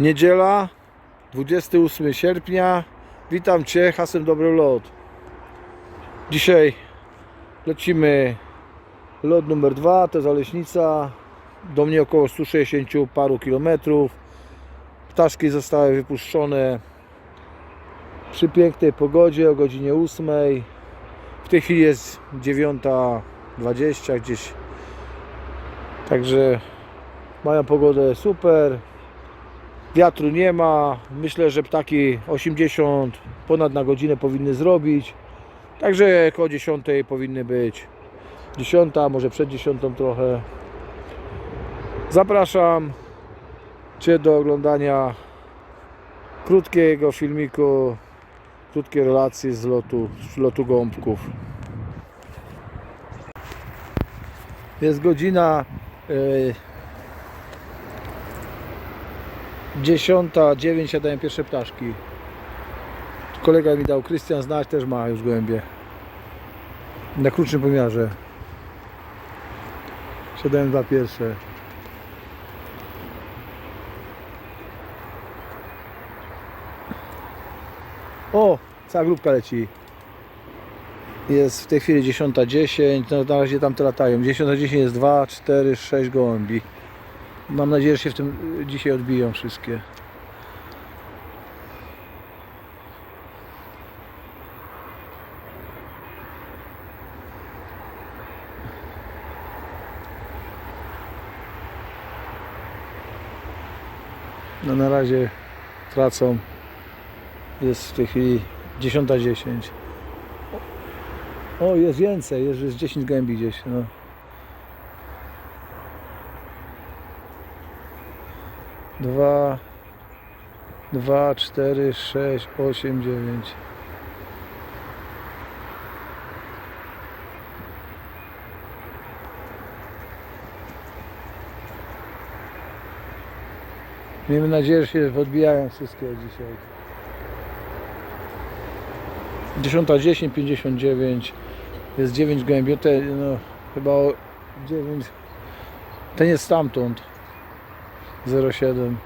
Niedziela, 28 sierpnia. Witam Cię, hasem Dobry Lot. Dzisiaj lecimy lot numer 2, to Zaleśnica. Do mnie około 160 paru kilometrów. Ptaszki zostały wypuszczone przy pięknej pogodzie o godzinie 8. W tej chwili jest 9.20 gdzieś. Także mają pogodę super. Wiatru nie ma. Myślę, że ptaki 80 ponad na godzinę powinny zrobić. Także koło 10 powinny być. 10, może przed 10 trochę. Zapraszam Cię do oglądania krótkiego filmiku, krótkiej relacji z lotu, z lotu gąbków. Jest godzina yy, 10, 9 siadają pierwsze ptaszki. Kolega mi dał, Krystian znać, też ma już gołębie. Na krótszym pomiarze. Siadają dwa pierwsze. O, cała grupka leci. Jest w tej chwili 10.10, no na razie tam te latają. 10.10 jest 2, 4, 6 gołębi. Mam nadzieję, że się w tym y, dzisiaj odbiją wszystkie. No na razie tracą. Jest w tej chwili 10.10. O, jest więcej, jest, jest 10 gębi gdzieś. No. Dwa, dwa, cztery, sześć, osiem, dziewięć. Miejmy nadzieję, że się odbijają wszystkie dzisiaj. 10.10, 59 jest 9 gołębi, te, no chyba o 9 ten jest stamtąd 07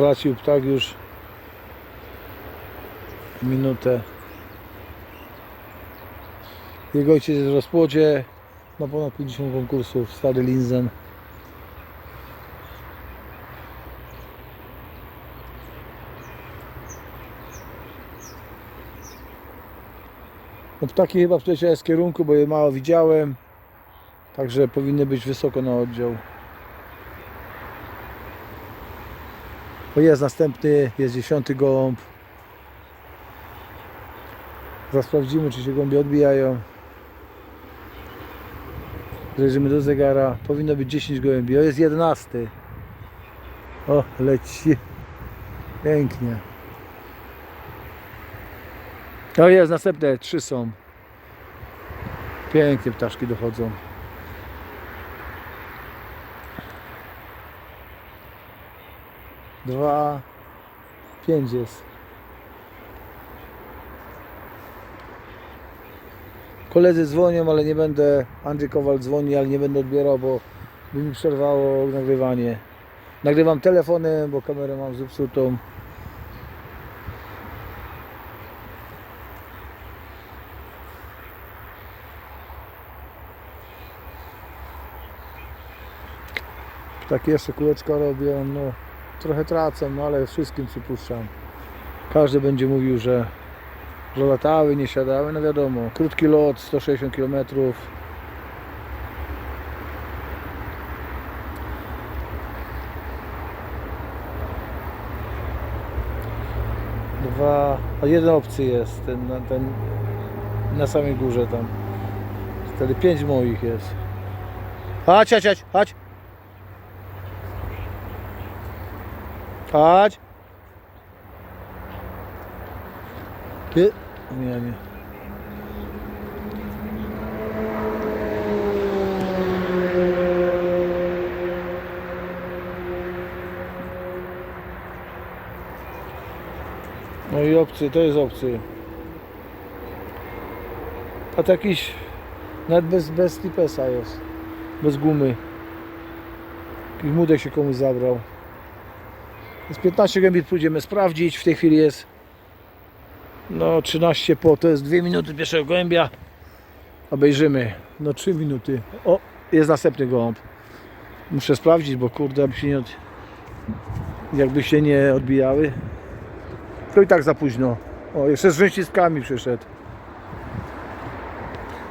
stracił ptak już minutę. Jego ojciec jest w rozpłodzie, ma ponad 50 konkursów, stary Linzen. No ptaki chyba przyleciały z kierunku, bo je mało widziałem. Także powinny być wysoko na oddział. O jest następny, jest dziesiąty gołąb. Zaraz sprawdzimy, czy się gołębie odbijają. Zajrzymy do zegara. Powinno być 10 gołębi. O, jest 11. O, leci. Pięknie. O, jest następne. Trzy są. Pięknie ptaszki dochodzą. Dwa. Pięć jest. Koledzy dzwonią, ale nie będę, Andrzej Kowal dzwoni, ale nie będę odbierał, bo by mi przerwało nagrywanie. Nagrywam telefonem, bo kamerę mam zepsutą. Tak jeszcze kółeczka robią, no trochę tracę, no ale wszystkim przypuszczam. Każdy będzie mówił, że że latały, nie siadały, no wiadomo, krótki lot, 160 km. Dwa, a jeden obcy jest, ten, ten na samej górze tam. Wtedy pięć moich jest. Chodź, chodź, chodź, chodź. Chodź. Ty? Nie, nie. No i obcy, to jest obcy. A to jakiś nawet bez, bez tipesa jest. Bez gumy. Jakiś młodek się komuś zabrał. Z 15 gębiet pójdziemy sprawdzić. W tej chwili jest no 13 po, to jest 2 minuty pierwszego gołębia. Obejrzymy. No 3 minuty. O, jest następny gołąb. Muszę sprawdzić, bo kurde, aby się nie od... jakby się nie odbijały. To i tak za późno. O, jeszcze z rzęściskami przyszedł.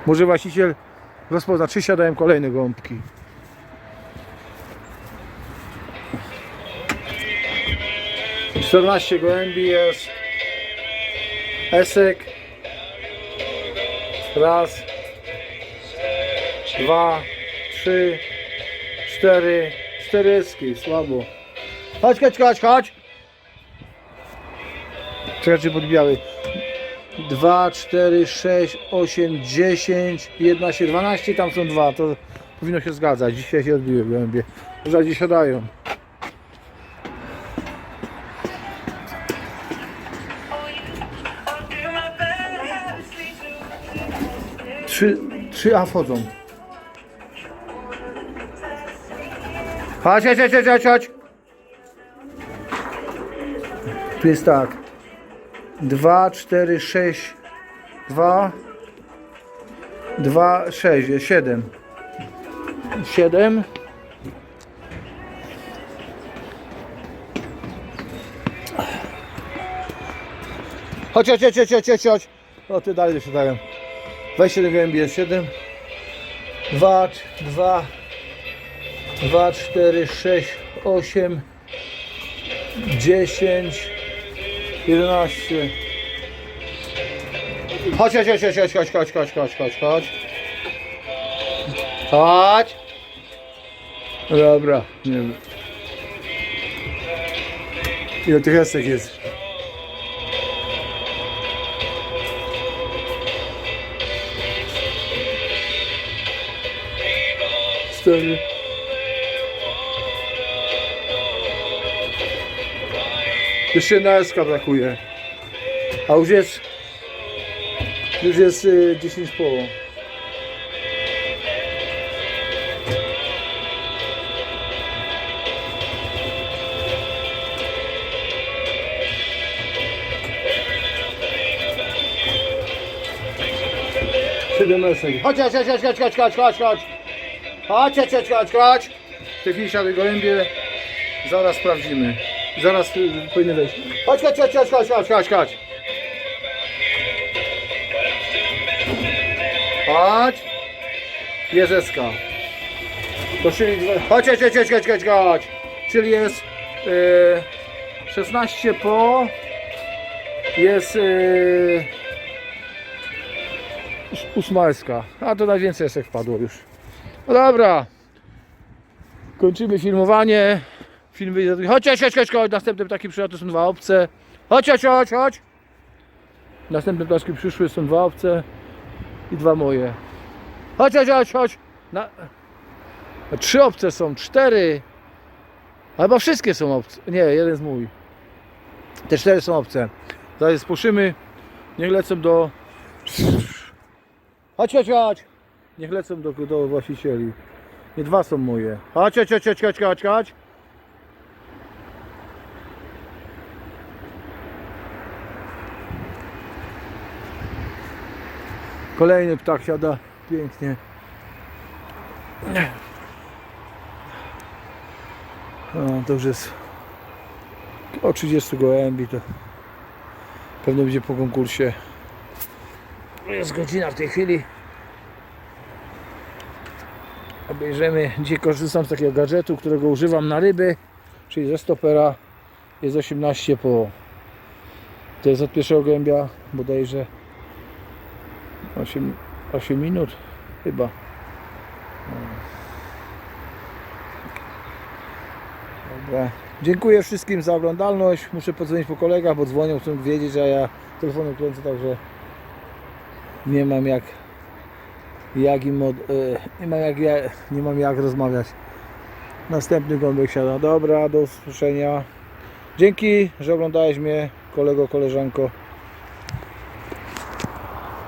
Może właściciel rozpozna, czy siadają kolejne gąbki. Czternaście gołębi jest. Esek. Raz. Dwa. Trzy. Cztery. Cztery eski. Słabo. Chodź, chodź, chodź, chodź. Czekajcie podbijały. 2, 4, 6, 8, 10, 11, 12, tam są dwa, to powinno się zgadzać. Dzisiaj się odbiły gołębie. Rzadziej siadają. Trzy, trzy A wchodzą. Chodź, chodź, chodź, chodź, chodź. Tu jest tak. 2, 4, 6, 2, 2, 6, 7. 7. Chodź, chodź, chodź, chodź, chodź, chodź. O, ty dalej się dają. 27 gołębi jest 7. 2, 2, 2, 4, 6, 8, 10, 11. Chodź, chodź, chodź, chodź, chodź, chodź, chodź, chodź, chodź, chodź. Chodź. Dobra, nie wiem. Ile tych jest? Cztery. Jeszcze jedna SK brakuje. A już jest. Już jest y, 10 po. Siedem esek. Chodź, chodź, chodź, chodź, chodź, chodź, chodź, chodź, chodź. Chodź, chodź, chodź, chwili siadę gołębie. Zaraz sprawdzimy. Zaraz y, powinny wejść. Chodź, chodź, chodź, chodź, chodź, chodź, chodź, chodź. Chodź. Jest eska. To czyli... Chodź, chodź, chodź, chodź, chodź, chodź, chodź. Czyli jest y, 16 po... Jest y, ósma eska. A to najwięcej esek wpadło już. No dobra. Kończymy filmowanie. Film wyjdzie. Chodź, chodź, chodź, chodź, chodź. Następne ptaki przyszły, to są dwa obce. Chodź, chodź, chodź, chodź. Następne ptaszki przyszły, są dwa obce i dwa moje. Chodź, chodź, chodź, chodź. Na... Trzy obce są, cztery. Albo wszystkie są obce. Nie, jeden jest mój. Te cztery są obce. Zaraz spuszymy. Niech lecą do... Chodź, chodź, chodź. Niech lecą do, do właścicieli. Nie dwa są moje. Chodź, chodź, chodź, chodź, chodź, chodź, chodź. Kolejny ptak siada pięknie. O, to już jest o 30 gołębi to pewnie będzie po konkursie. Jest godzina w tej chwili. Obejrzymy. Dzisiaj korzystam z takiego gadżetu, którego używam na ryby, czyli ze stopera. Jest 18 po. To jest od pierwszego gołębia bodajże 8, 8 minut chyba. Dobra. Dziękuję wszystkim za oglądalność. Muszę podzwonić po kolegach, bo dzwonią, chcą wiedzieć, a ja telefonem kręcę, także nie mam jak jak im od, e, nie mam jak ja, nie mam jak rozmawiać. Następny gąbek siada. Dobra, do usłyszenia. Dzięki, że oglądałeś mnie. kolego, koleżanko.